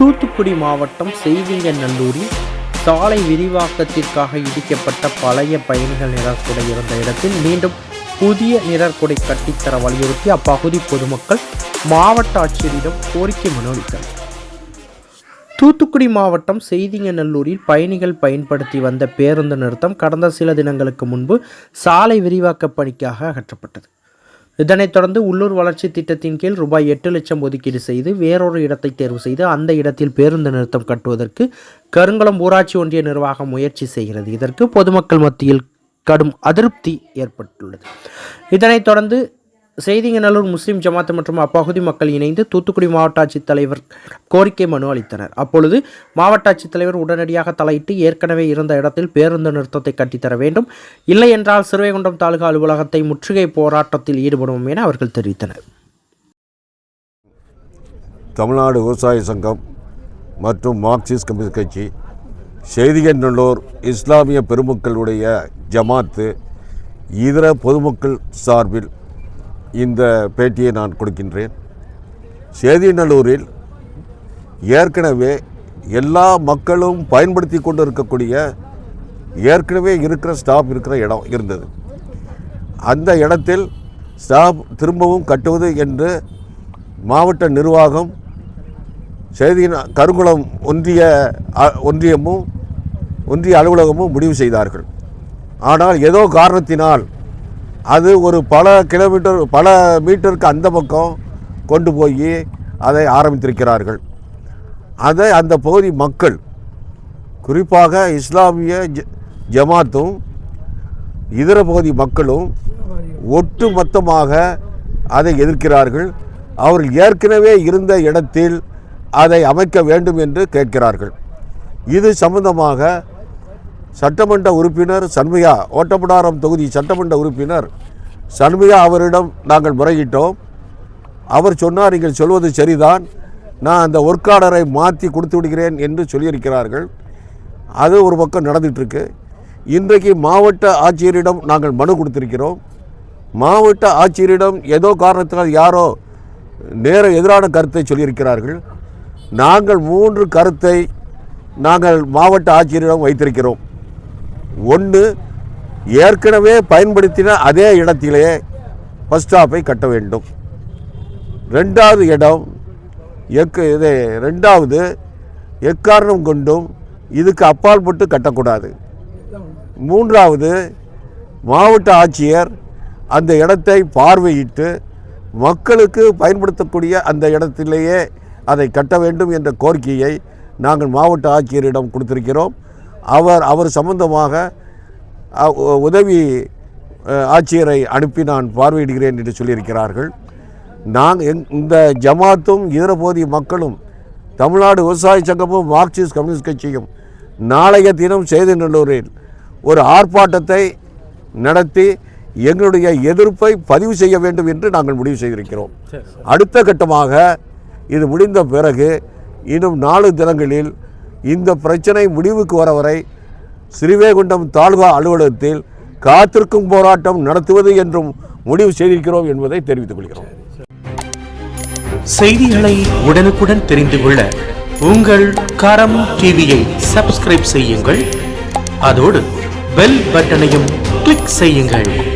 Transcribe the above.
தூத்துக்குடி மாவட்டம் செய்திங்கநல்லூரில் சாலை விரிவாக்கத்திற்காக இடிக்கப்பட்ட பழைய பயணிகள் நிழற்குடை இருந்த இடத்தில் மீண்டும் புதிய நிழற்குடை கட்டித்தர வலியுறுத்தி அப்பகுதி பொதுமக்கள் மாவட்ட ஆட்சியரிடம் கோரிக்கை மனு அளித்தனர். தூத்துக்குடி மாவட்டம் செய்திங்கநல்லூரில் பயணிகள் பயன்படுத்தி வந்த பேருந்து நிறுத்தம் கடந்த சில தினங்களுக்கு முன்பு சாலை விரிவாக்க பணிக்காக அகற்றப்பட்டது. இதனைத் தொடர்ந்து உள்ளூர் வளர்ச்சி திட்டத்தின் கீழ் ரூபாய் எட்டு லட்சம் ஒதுக்கீடு செய்து வேறொரு இடத்தை தேர்வு செய்து அந்த இடத்தில் பேருந்து நிறுத்தம் கட்டுவதற்கு கருங்குளம் ஊராட்சி ஒன்றிய நிர்வாகம் முயற்சி செய்கிறது. இதற்கு பொதுமக்கள் மத்தியில் கடும் அதிருப்தி ஏற்பட்டுள்ளது. இதனைத் தொடர்ந்து செய்திங்கநல்லூர் முஸ்லீம் ஜமாத் மற்றும் அப்பகுதி மக்கள் இணைந்து தூத்துக்குடி மாவட்ட ஆட்சித்தலைவர் கோரிக்கை மனு அளித்தனர். அப்பொழுது மாவட்ட ஆட்சித்தலைவர் உடனடியாக தலையிட்டு ஏற்கனவே இருந்த இடத்தில் பேருந்து நிறுத்தத்தை கட்டித்தர வேண்டும். இல்லை என்றால் சிறுவைகுண்டம் தாலுகா அலுவலகத்தை முற்றுகை போராட்டத்தில் ஈடுபடுவோம் என அவர்கள் தெரிவித்தனர். தமிழ்நாடு விவசாய சங்கம் மற்றும் மார்க்சிஸ்ட் கம்யூனிஸ்ட் கட்சி செய்திகநல்லூர் இஸ்லாமிய பெருமக்களுடைய ஜமாத்து இதர பொதுமக்கள் சார்பில் இந்த பேட்டியை நான் கொடுக்கின்றேன். செய்திநல்லூரில் ஏற்கனவே எல்லா மக்களும் பயன்படுத்தி கொண்டு இருக்கக்கூடிய ஏற்கனவே இருக்கிற ஸ்டாப் இருக்கிற இடம் இருந்தது. அந்த இடத்தில் ஸ்டாப் திரும்பவும் கட்டுவது என்று மாவட்ட நிர்வாகம் செய்தி கருங்குளம் ஒன்றிய அ- ஒன்றியமும் ஒன்றிய அலுவலகமும் முடிவு செய்தார்கள். ஆனால் ஏதோ காரணத்தினால் அது ஒரு பல கிலோமீட்டர் பல மீட்டருக்கு அந்த பக்கம் கொண்டு போய் அதை ஆரம்பித்திருக்கிறார்கள். அதை அந்த பகுதி மக்கள் குறிப்பாக இஸ்லாமிய ஜ- ஜமாத்தும் இதர பகுதி மக்களும் ஒட்டு மொத்தமாக அதை எதிர்க்கிறார்கள். அவர்கள் ஏற்கனவே இருந்த இடத்தில் அதை அமைக்க வேண்டும் என்று கேட்கிறார்கள். இது சம்பந்தமாக சட்டமன்ற உறுப்பினர் சண்முகா ஓட்டப்படாரம் தொகுதி சட்டமன்ற உறுப்பினர் சண்முகா அவரிடம் நாங்கள் முறையிட்டோம். அவர் சொன்னார் நீங்கள் சொல்வது சரிதான். நான் அந்த ஒர்க் ஆர்டரை மாற்றி கொடுத்து விடுகிறேன் என்று சொல்லியிருக்கிறார்கள். அது ஒரு பக்கம் நடந்துகிட்ருக்கு இன்றைக்கு மாவட்ட ஆட்சியரிடம் நாங்கள் மனு கொடுத்திருக்கிறோம். மாவட்ட ஆட்சியரிடம் ஏதோ காரணத்தினால் யாரோ நேர எதிரான கருத்தை சொல்லியிருக்கிறார்கள். நாங்கள் மூன்று கருத்தை நாங்கள் மாவட்ட ஆட்சியரிடம் வைத்திருக்கிறோம். ஒன்று ஏற்கனவே பயன்படுத்தின அதே இடத்திலே பஸ் ஸ்டாப்பை கட்ட வேண்டும். ரெண்டாவது இடம் எக்கு இது ரெண்டாவது எக்காரணம் கொண்டும் இதுக்கு அப்பால் போட்டு கட்டக்கூடாது. மூன்றாவது மாவட்ட ஆட்சியர் அந்த இடத்தை பார்வையிட்டு மக்களுக்கு பயன்படுத்தக்கூடிய அந்த இடத்திலேயே அதை கட்ட வேண்டும் என்ற கோரிக்கையை நாங்கள் மாவட்ட ஆட்சியரிடம் கொடுத்திருக்கிறோம். அவர் அவர் சம்பந்தமாக உதவி ஆட்சியரை அனுப்பி நான் பார்வையிடுகிறேன் என்று சொல்லியிருக்கிறார்கள். நாங்கள் இந்த ஜமாத்தும் இதர போதிய மக்களும் தமிழ்நாடு விவசாய சங்கமும் மார்க்சிஸ்ட் கம்யூனிஸ்ட் கட்சியும் நாளைய தினம் செய்திநல்லூரில் ஒரு ஆர்ப்பாட்டத்தை நடத்தி எங்களுடைய எதிர்ப்பை பதிவு செய்ய வேண்டும் என்று நாங்கள் முடிவு செய்திருக்கிறோம். அடுத்த கட்டமாக இது முடிந்த பிறகு இன்னும் நாலு தினங்களில் இந்த பிரச்சனை முடிவுக்கு வர வரை ஸ்ரீவைகுண்டம் தாழ்வா அலுவலகத்தில் காத்திருக்கும் போராட்டம் நடத்துவது என்றும் முடிவு செய்திருக்கிறோம் என்பதை தெரிவித்துக் கொள்கிறோம். செய்திகளை உடனுக்குடன் தெரிந்து கொள்ள உங்கள் கரம் டிவியை சப்ஸ்கிரைப் செய்யுங்கள். அதோடு பெல் பட்டனையும் கிளிக் செய்யுங்கள்.